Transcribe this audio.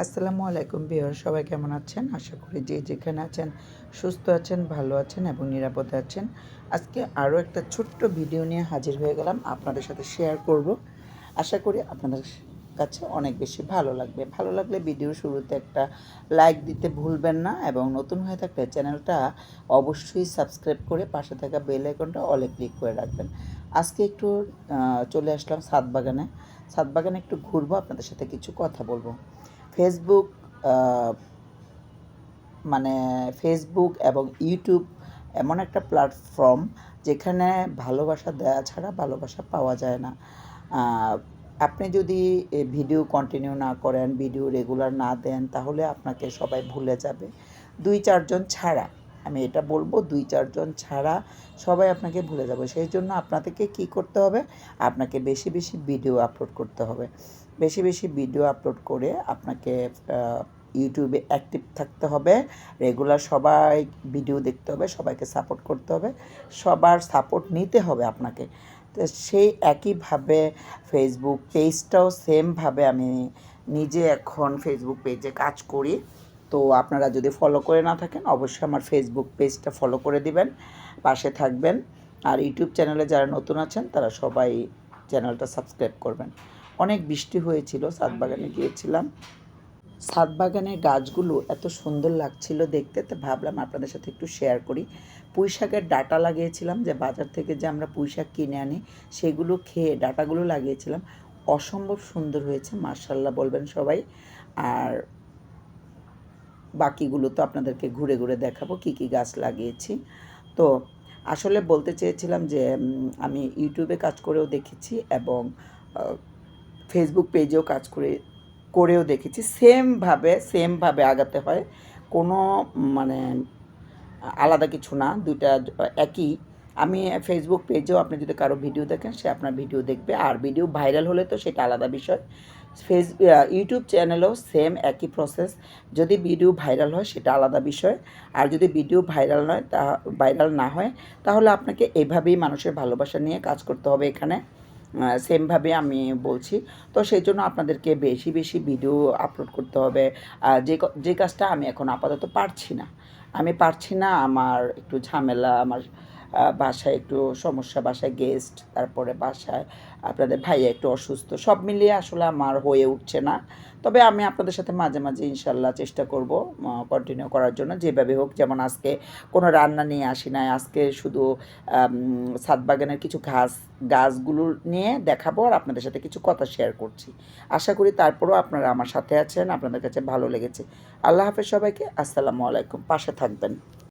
আসসালামু আলাইকুম বিহার সবাই কেমন আছেন? আশা করি যে যেখানে আছেন সুস্থ আছেন, ভালো আছেন এবং নিরাপদে আছেন। আজকে আরও একটা ছোট্ট ভিডিও নিয়ে হাজির হয়ে গেলাম। আপনাদের সাথে শেয়ার করব। আশা করি আপনাদের কাছে অনেক বেশি ভালো লাগবে। ভালো লাগলে ভিডিও শুরুতে একটা লাইক দিতে ভুলবেন না এবং নতুন হয়ে থাকলে চ্যানেলটা অবশ্যই সাবস্ক্রাইব করে পাশে থাকা বেল আইকনটা অলে ক্লিক করে রাখবেন। আজকে একটু চলে আসলাম সাত বাগানে সাত বাগানে একটু ঘুরবো, আপনাদের সাথে কিছু কথা বলব। ফেসবুক মানে ফেসবুক এবং ইউটিউব এমন একটা প্ল্যাটফর্ম যেখানে ভালোবাসা দেওয়া ছাড়া ভালোবাসা পাওয়া যায় না। আপনি যদি ভিডিও কন্টিনিউ না করেন ভিডিও রেগুলার না দেন, তাহলে আপনাকে সবাই ভুলে যাবে। দুই চারজন ছাড়া, আমি এটা বলব, দুই চারজন ছাড়া সবাই আপনাকে ভুলে যাবে। সেই জন্য আপনাদেরকে কি করতে হবে? আপনাকে বেশি বেশি ভিডিও আপলোড করতে হবে। বেশি বেশি ভিডিও আপলোড করে আপনাকে ইউটিউবে অ্যাক্টিভ থাকতে হবে। রেগুলার সবাই ভিডিও দেখতে হবে, সবাইকে সাপোর্ট করতে হবে। সবার সাপোর্ট নিতে হবে আপনাকে। সেই একইভাবে ফেসবুক পেজটাও সেমভাবে আমি নিজে এখন ফেসবুক পেজে কাজ করি। তো আপনারা যদি ফলো করে না থাকেন, অবশ্যই আমার ফেসবুক পেজটা ফলো করে দিবেন, পাশে থাকবেন। আর ইউটিউব চ্যানেলে যারা নতুন আছেন, তারা সবাই চ্যানেলটা সাবস্ক্রাইব করবেন। অনেক বৃষ্টি হয়েছিল, সাতবাগানে গিয়েছিলাম। ছাদ বাগানের গাছগুলো এত সুন্দর লাগছিল দেখতে, তো ভাবলাম আপনাদের সাথে একটু শেয়ার করি। পুঁই শাকের ডাটা লাগিয়েছিলাম যে বাজার থেকে যে আমরা পুঁই শাক কিনে আনি, সেগুলো খেয়ে ডাটাগুলো লাগিয়েছিলাম। অসম্ভব সুন্দর হয়েছে মার্শাল্লাহ বলবেন সবাই। আর বাকিগুলো তো আপনাদেরকে ঘুরে ঘুরে দেখাবো, কী কী গাছ লাগিয়েছি। তো আসলে বলতে চেয়েছিলাম যে আমি ইউটিউবে কাজ করেও দেখেছি এবং ফেসবুক পেজেও কাজ করে করেও দেখেছি। সেমভাবে সেমভাবে আগাতে হয়। কোনো মানে আলাদা কিছু না, দুইটা, একই। আমি ফেসবুক পেজেও আপনি যদি কারও ভিডিও দেখেন, সে আপনার ভিডিও দেখবে। আর ভিডিও ভাইরাল হলে তো সেটা আলাদা বিষয়। ফেস ইউটিউব চ্যানেলেও সেম একই প্রসেস যদি ভিডিও ভাইরাল হয়, সেটা আলাদা বিষয়। আর যদি ভিডিও ভাইরাল নয়, তা ভাইরাল না হয়, তাহলে আপনাকে এভাবেই মানুষের ভালোবাসা নিয়ে কাজ করতে হবে এখানে। সেমভাবে আমি বলছি। তো সেই জন্য আপনাদেরকে বেশি বেশি ভিডিও আপলোড করতে হবে। যে যে কাজটা আমি এখন আপাতত পারছি না। আমি পারছি না আমার একটু ঝামেলা, আমার বাসায় একটু সমস্যা, বাসায় গেস্ট তারপরে বাসায় আপনাদের ভাইয়া একটু অসুস্থ, সব মিলিয়ে আসলে আমার হয়ে উঠছে না। তবে আমি আপনাদের সাথে মাঝে মাঝে ইনশাল্লাহ চেষ্টা করব কন্টিনিউ করার জন্য, যেভাবে হোক, যেমন আজকে কোনো রান্না নিয়ে আসি নাই, আজকে শুধু ছাদ বাগানের কিছু ঘাস, গাছগুলো নিয়ে দেখাবো আর আপনাদের সাথে কিছু কথা শেয়ার করছি। আশা করি তারপরেও আপনারা আমার সাথে আছেন, আপনাদের কাছে ভালো লেগেছে। আল্লাহ হাফেজ সবাইকে, আসসালামু আলাইকুম, পাশে থাকবেন।